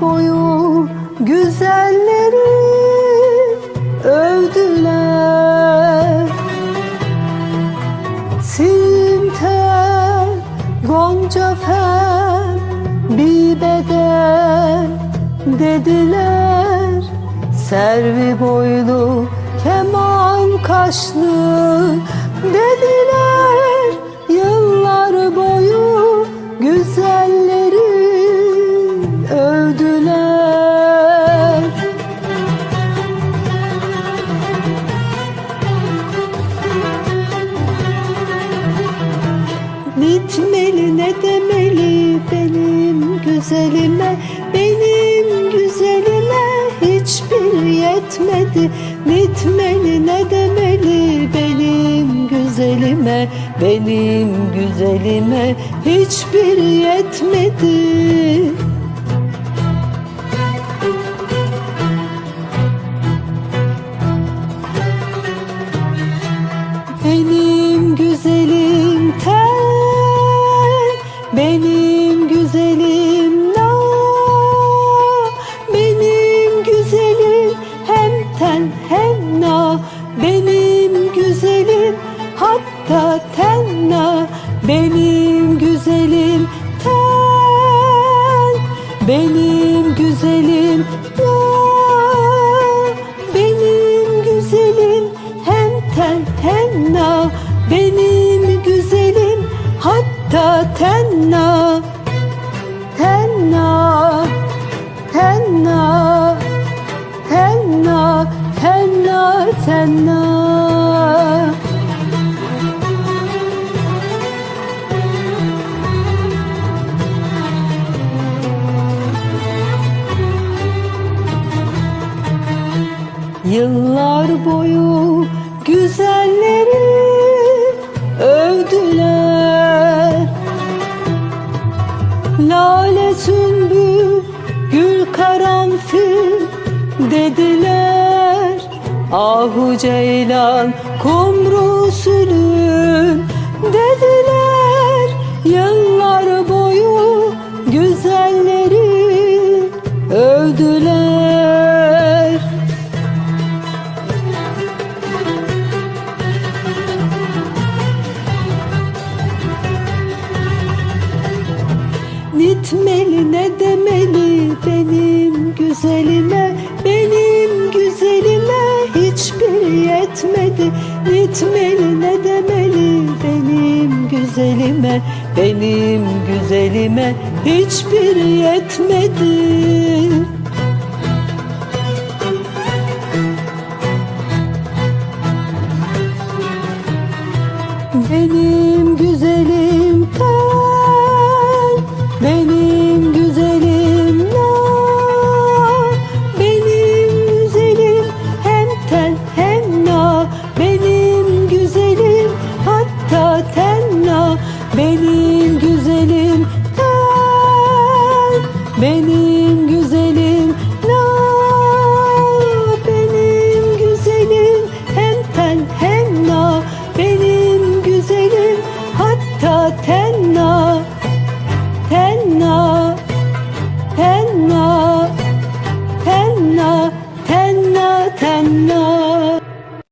boyu güzelleri övdüler. Simten, Gonca Fen, Bibeden dediler. Servi boylu, keman kaşlı dediler. Yıllar boyu güzelleri övdüler. Bitmeli ne demeli benim güzelime? Benim güzelime hiçbir yetmedi. Bitmeli ne demeli benim güzelime? Benim güzelime hiçbir yetmedi güzelim ten, benim güzelim na, benim güzelim hem ten hem na, benim güzelim hatta ten na, benim güzelim ten, benim güzelim hatta tenna tenna tenna tenna tenna tenna. Yıllar boyu güzelleri Lale sümbül gül karanfil dediler. Ahu ceylan kumru sülün dediler Nitmeli ne demeli benim güzelime? Benim güzelime hiçbir yetmedi. Nitmeli ne demeli benim güzelime? Benim güzelime hiçbir yetmedi